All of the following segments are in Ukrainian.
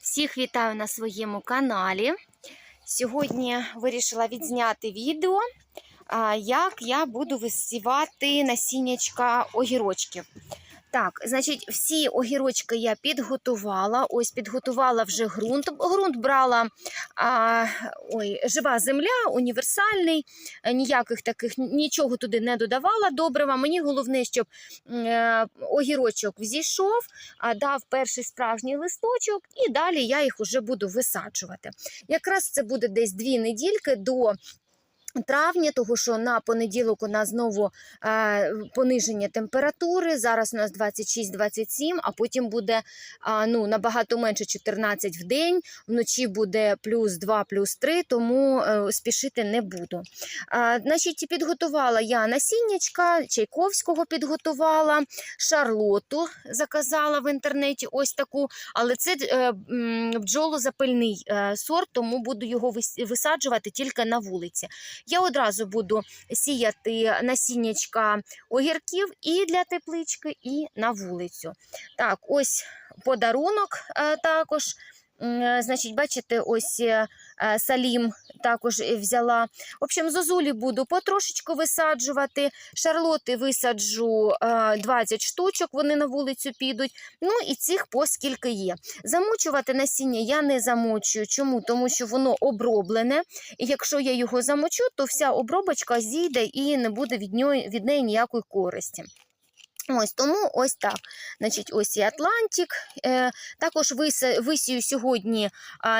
Всіх вітаю на своєму каналі. Сьогодні вирішила відзняти відео, як я буду висівати насіннячка огірочків. Так, значить, всі огірочки я підготувала. Ось підготувала вже ґрунт. Ґрунт брала а, ой, жива земля, універсальний, е, ніяких таких нічого туди не додавала добрива. Мені головне, щоб е, огірочок взійшов, а дав перший справжній листочок, і далі я їх вже буду висаджувати. Якраз це буде десь дві недільки до. Травня, того що на понеділок у нас знову е, пониження температури. Зараз у нас 26-27, а потім буде а, ну, набагато менше 14 в день. Вночі буде плюс 2, плюс 3, тому е, спішити не буду. А, значить, підготувала я насіннячка, Чайковського підготувала, шарлоту заказала в інтернеті. Ось таку, але це е, бджолозапильний е, сорт, тому буду його вис- висаджувати тільки на вулиці. Я одразу буду сіяти насіннячка огірків і для теплички, і на вулицю. Так, ось подарунок е, також. Е, Значить, бачите, ось е, салім також е, взяла. В общем, зозулі буду потрошечку висаджувати. Шарлоти висаджу е, 20 штучок, вони на вулицю підуть. Ну і цих по скільки є. Замочувати насіння я не замочую. Чому? Тому що воно оброблене. І якщо я його замочу, то вся обробочка зійде і не буде від, нього, від неї ніякої користі. Ось тому ось так. Значить, ось і Атлантик. Е, також висію сьогодні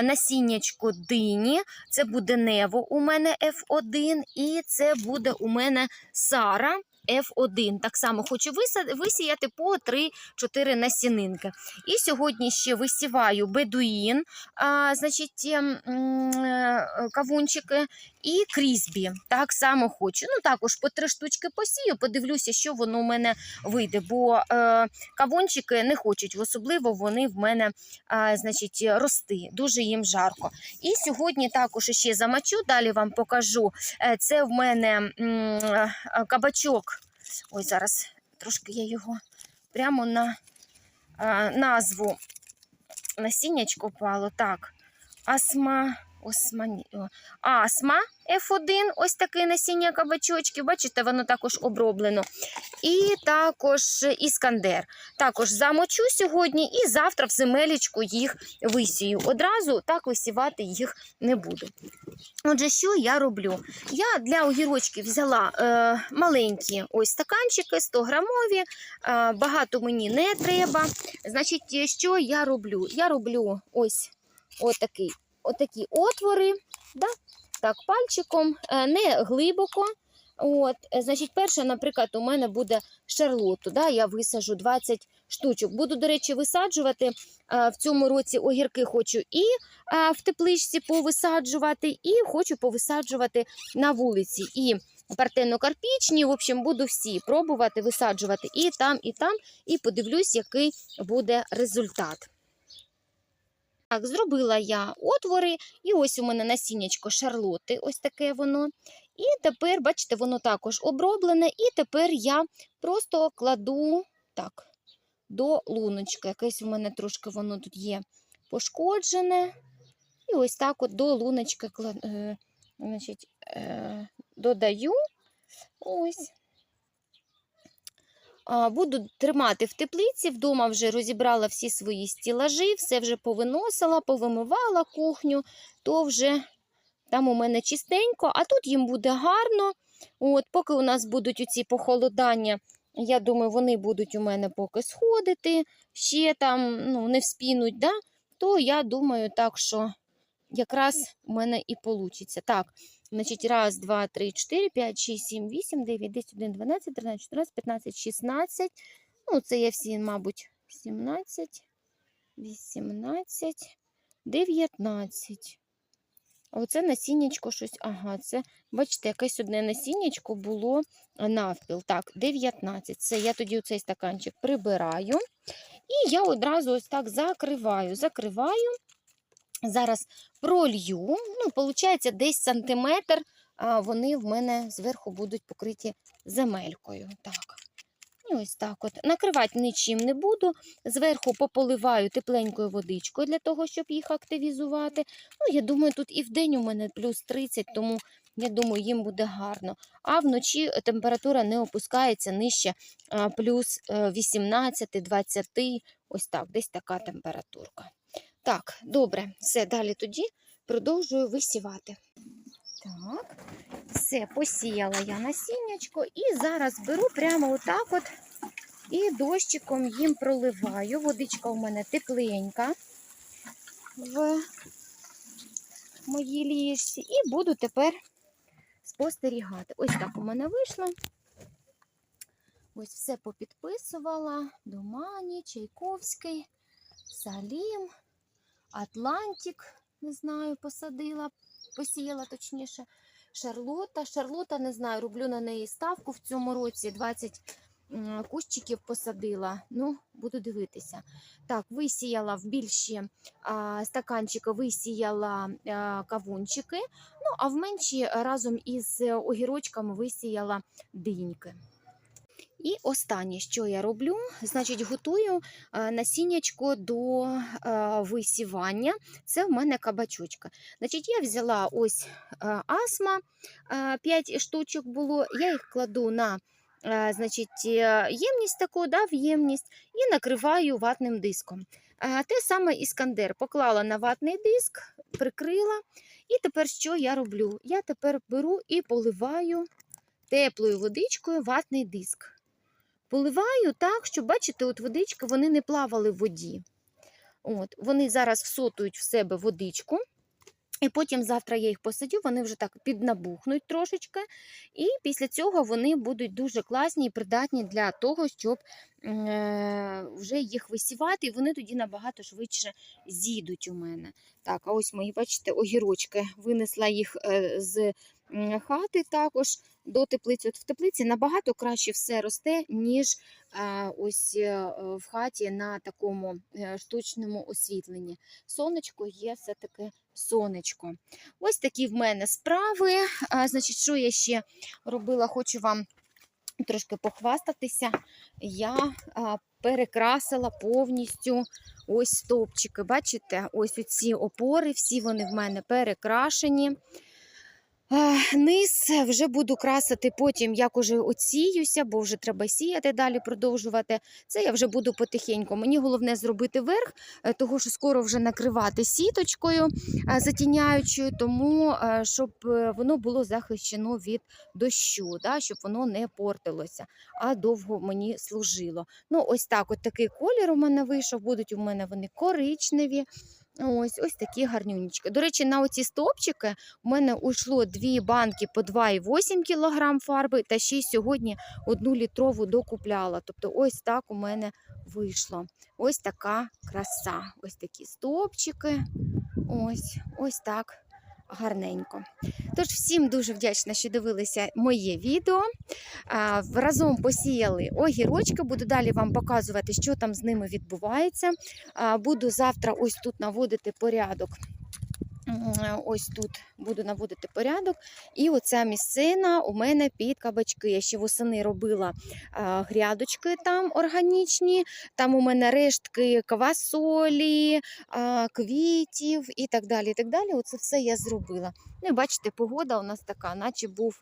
насіннячко дині. Це буде Нево у мене F1, і це буде у мене Сара. F1. Так само хочу висіяти по 3-4 насінинки. І сьогодні ще висіваю бедуїн, а, значить, ем, е, кавунчики і крізбі. Так само хочу. Ну, також по три штучки посію, подивлюся, що воно у мене вийде, бо е, кавунчики не хочуть, особливо вони в мене е, значить, рости. Дуже їм жарко. І сьогодні також ще замочу, далі вам покажу. Е, це в мене е, кабачок. Ой, зараз трошки я його прямо на е, назву насіннячко пало. Так, асма. Османі... Асма F1, ось таке насіння кабачочків. Бачите, воно також оброблено. І також іскандер. Також замочу сьогодні і завтра в земелечку їх висію. Одразу так висівати їх не буду. Отже, що я роблю? Я для огірочків взяла е, маленькі ось стаканчики, 100 грамові, е, багато мені не треба. Значить, що я роблю? Я роблю ось отакий, отакі отвори, да? так, пальчиком, е, не глибоко. От, е, значить, перша, наприклад, у мене буде шарлоту. Да? Я висаджу 20 штучок. Буду, до речі, висаджувати е, в цьому році огірки хочу і в тепличці повисаджувати, і хочу повисаджувати на вулиці. І партено-карпічні, в общем, буду всі пробувати висаджувати і там, і там, і подивлюсь, який буде результат. Так, зробила я отвори, і ось у мене насіннячко шарлоти, ось таке воно. І тепер, бачите, воно також оброблене, і тепер я просто кладу так, до луночки. Якесь у мене трошки воно тут є пошкоджене. І ось так от до луночки е, значить, е, додаю. Ось. Буду тримати в теплиці. Вдома вже розібрала всі свої стілажі, все вже повиносила, повимивала кухню, то вже там у мене чистенько, а тут їм буде гарно. От, Поки у нас будуть оці похолодання, я думаю, вони будуть у мене поки сходити, ще там ну, не вспінуть, да? то я думаю, так що якраз у мене і вийде. Так, значить, раз, два, три, чотири, п'ять, шість, сім, вісім, дев'ять, десять, один, дванадцять, тринадцять, чотирнадцять, п'ятнадцять, шістнадцять. Ну, це я всі, мабуть, сімнадцять, вісімнадцять, дев'ятнадцять. А оце насіннячко щось. Ага, це, бачите, якесь одне насіннячко було навпіл. Так, 19. Це я тоді цей стаканчик прибираю. І я одразу ось так закриваю. Закриваю. Зараз пролью. Ну, виходить, десь сантиметр вони в мене зверху будуть покриті земелькою. Так. Ось так от. Накривати нічим не буду. Зверху пополиваю тепленькою водичкою для того, щоб їх активізувати. Ну, я думаю, тут і вдень у мене плюс 30, тому я думаю, їм буде гарно. А вночі температура не опускається нижче плюс 18-20. Ось так, десь така температурка. Так, добре, все, далі тоді продовжую висівати. Так, все, посіяла я насіннячко і зараз беру прямо отак от і дощиком їм проливаю. Водичка у мене тепленька в моїй ліжці. І буду тепер спостерігати. Ось так у мене вийшло. Ось все попідписувала. Домані, Чайковський, Салім, Атлантик, не знаю, посадила, посіяла точніше. Шарлота. Шарлота, не знаю, роблю на неї ставку в цьому році. 20 кущиків посадила. Ну, буду дивитися. Так, висіяла в більші а, стаканчики, висіяла а, кавунчики. Ну, а в менші разом із огірочками висіяла диньки. І останнє, що я роблю, значить, готую е, насіннячко до е, висівання. Це в мене кабачочка. Значить, я взяла ось е, асма, 5 штучок було, я їх кладу на значить, ємність таку, да, в ємність, і накриваю ватним диском. Те саме іскандер поклала на ватний диск, прикрила. І тепер що я роблю? Я тепер беру і поливаю теплою водичкою ватний диск. Поливаю так, щоб, бачите, от водички вони не плавали в воді. От, вони зараз всотують в себе водичку, і потім завтра я їх посадю, вони вже так піднабухнуть трошечки. І після цього вони будуть дуже класні і придатні для того, щоб е, вже їх висівати, і вони тоді набагато швидше зійдуть у мене. Так, а ось мої, бачите, огірочки. Винесла їх е, з хати також до теплиці. От в теплиці набагато краще все росте, ніж е, ось е, в хаті на такому е, штучному освітленні. Сонечко є все-таки сонечко. Ось такі в мене справи. Значить, що я ще робила, хочу вам трошки похвастатися. Я а, перекрасила повністю ось стовпчики. Бачите, ось ці опори, всі вони в мене перекрашені. Низ вже буду красити потім, як уже оціюся, бо вже треба сіяти далі, продовжувати. Це я вже буду потихеньку. Мені головне зробити верх, е, того що скоро вже накривати сіточкою е, затіняючою, тому е, щоб воно було захищено від дощу, да, щоб воно не портилося, а довго мені служило. Ну, ось так, от такий колір у мене вийшов. Будуть у мене вони коричневі. Ось ось такі гарнюнічки. До речі, на оці стовпчики у мене уйшло дві банки по 2,8 кг фарби, та ще й сьогодні одну літрову докупляла. Тобто, ось так у мене вийшло. Ось така краса. Ось такі стовпчики. Ось, ось так гарненько. Тож, всім дуже вдячна, що дивилися моє відео. Разом посіяли огірочки. Буду далі вам показувати, що там з ними відбувається. Буду завтра ось тут наводити порядок. М, Ось тут буду наводити порядок. І оця місцина у мене під кабачки. Я ще восени робила грядочки там органічні. Там у мене рештки квасолі, квітів і так далі. І так далі. Оце все я зробила. Ну, бачите, погода у нас така, наче був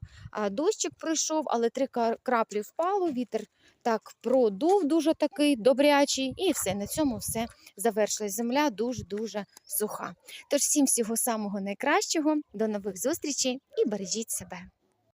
дощик прийшов, але три краплі впало, вітер так продув дуже такий добрячий, і все, на цьому все завершилась. Земля дуже-дуже суха. Тож всім всього самого найкращого, до нових зустрічей і бережіть себе.